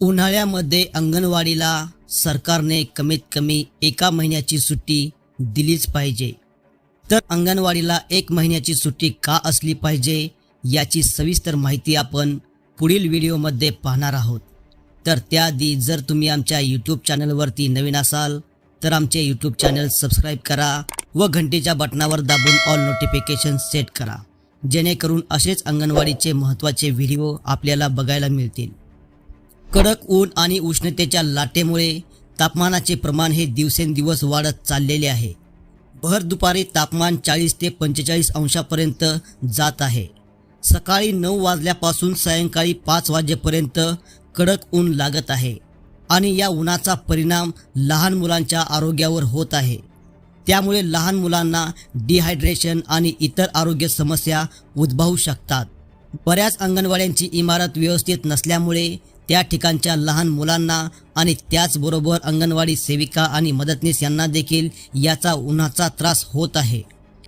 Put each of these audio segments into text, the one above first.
उन्हाळ्यामध्ये अंगणवाडीला सरकारने कमीत कमी एका महिन्याची सुट्टी दिलीच पाहिजे. तर अंगणवाडीला एक महिन्याची सुट्टी का असली पाहिजे याची सविस्तर माहिती आपण पुढील व्हिडिओमध्ये पाहणार आहोत. तर त्याआधी जर तुम्ही आमच्या यूट्यूब चॅनलवरती नवीन असाल तर आमचे यूट्यूब चॅनल सबस्क्राईब करा व घंटीच्या बटनावर दाबून ऑल नोटिफिकेशन सेट करा जेणेकरून असेच अंगणवाडीचे महत्त्वाचे व्हिडिओ आपल्याला बघायला मिळतील. कडक ऊन आणि उष्णतेच्या लाटेमुळे तापमानाचे प्रमाण हे दिवसेंदिवस वाढत चाललेले आहे. भर दुपारी तापमान चाळीस ते पंचेचाळीस अंशापर्यंत जात आहे. सकाळी नऊ वाजल्यापासून सायंकाळी पाच वाजेपर्यंत कडक ऊन लागत आहे आणि या उन्हाचा परिणाम लहान मुलांच्या आरोग्यावर होत आहे. त्यामुळे लहान मुलांना डिहायड्रेशन आणि इतर आरोग्य समस्या उद्भवू शकतात. बऱ्याच अंगणवाड्यांची इमारत व्यवस्थित नसल्यामुळे त्या ठिकाणच्या लहान मुलांना आणि त्याचबरोबर अंगणवाडी सेविका आणि मदतनीस यांना देखील याचा उन्हाचा त्रास होत आहे.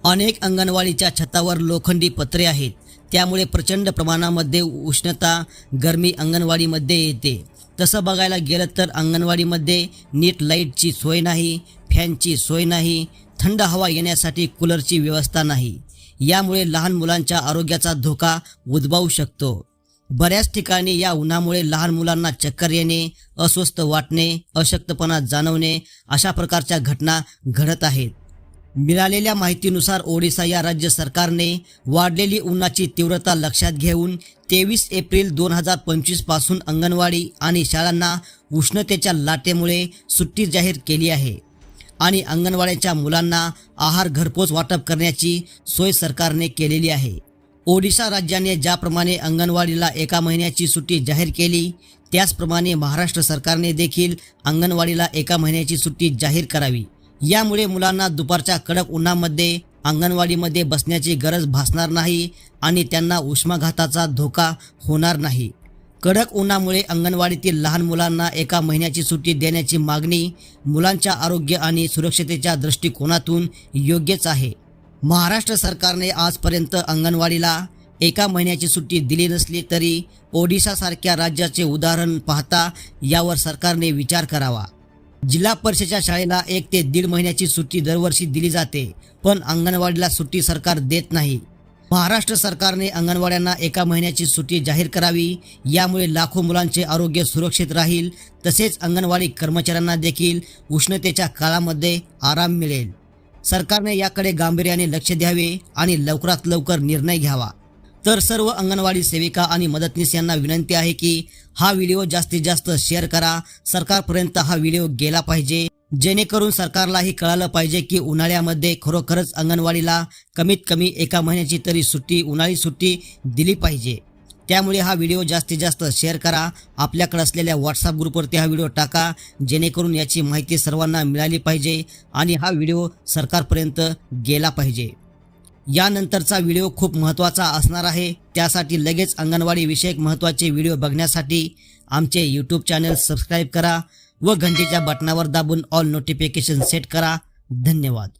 अनेक अंगणवाडीच्या छतावर लोखंडी पत्रे आहेत. त्यामुळे प्रचंड प्रमाणामध्ये उष्णता गरमी अंगणवाडीमध्ये येते. तसं बघायला गेलं तर अंगणवाडीमध्ये नीट लाईटची सोय नाही फॅनची सोय नाही थंड हवा येण्यासाठी कूलरची व्यवस्था नाही. यामुळे लहान मुलांच्या आरोग्याचा धोका उद्भवू शकतो. बऱ्याच ठिकाणी या उन्हामुळे लहान मुलांना चक्कर येणे अस्वस्थ वाटणे अशक्तपणा जाणवणे अशा प्रकारच्या घटना घडत आहेत. मिळालेल्या माहितीनुसार ओडिसा या राज्य सरकारने वाढलेली उन्हाची तीव्रता लक्षात घेऊन तेवीस एप्रिल दोन हजार पंचवीसपासून अंगणवाडी आणि शाळांना उष्णतेच्या लाटेमुळे सुट्टी जाहीर केली आहे आणि अंगणवाड्याच्या मुलांना आहार घरपोच वाटप करण्याची सोय सरकारने केलेली आहे. ओडिशा राज्याने ज्याप्रमाणे अंगणवाडीला एका महिन्याची सुट्टी जाहीर केली त्याचप्रमाणे महाराष्ट्र सरकारने देखील अंगणवाडीला एका महिन्याची सुट्टी जाहीर करावी. यामुळे मुलांना दुपारच्या कडक उन्हामध्ये अंगणवाडीमध्ये बसण्याची गरज भासणार नाही आणि त्यांना उष्माघाताचा धोका होणार नाही. कडक उन्हामुळे अंगणवाडीतील लहान मुलांना एका महिन्याची सुट्टी देण्याची मागणी मुलांच्या आरोग्य आणि सुरक्षतेच्या दृष्टिकोनातून योग्यच आहे. महाराष्ट्र सरकारने आजपर्यंत अंगणवाडीला एका महिन्याची सुट्टी दिली नसली तरी ओडिशासारख्या राज्याचे उदाहरण पाहता यावर सरकारने विचार करावा. जिल्हा परिषदेच्या शाळेला एक ते दीड महिन्याची सुट्टी दरवर्षी दिली जाते पण अंगणवाडीला सुट्टी सरकार देत नाही. महाराष्ट्र सरकारने अंगणवाड्यांना एका महिन्याची सुट्टी जाहीर करावी यामुळे लाखो मुलांचे आरोग्य सुरक्षित राहील तसेच अंगणवाडी कर्मचाऱ्यांना देखील उष्णतेच्या काळामध्ये आराम मिळेल. सरकारने याकडे गांभीर्याने लक्ष द्यावे आणि लवकरात लवकर निर्णय घ्यावा. तर सर्व अंगणवाडी सेविका आणि मदतनीस यांना विनंती आहे की हा व्हिडिओ जास्तीत जास्त शेअर करा. सरकारपर्यंत हा व्हिडिओ गेला पाहिजे. जेणेकरून सरकारलाही कळालं पाहिजे की उन्हाळ्यामध्ये खरोखरच अंगणवाडीला कमीत कमी एका महिन्याची तरी सुट्टी उन्हाळी सुट्टी दिली पाहिजे. त्यामुळे हा व्हिडिओ जास्तीत जास्त शेअर करा. आपल्याकडे असलेल्या व्हॉट्सअप ग्रुपवरती हा व्हिडिओ टाका. जेणेकरून याची माहिती सर्वांना मिळाली पाहिजे आणि हा व्हिडिओ सरकारपर्यंत गेला पाहिजे. यानंतरचा व्हिडिओ खूप महत्त्वाचा असणार आहे. त्यासाठी लगेच अंगणवाडी विषयक महत्त्वाचे व्हिडिओ बघण्यासाठी आमचे यूट्यूब चॅनल सबस्क्राईब करा व घंटीच्या बटनावर दाबून ऑल नोटिफिकेशन सेट करा. धन्यवाद.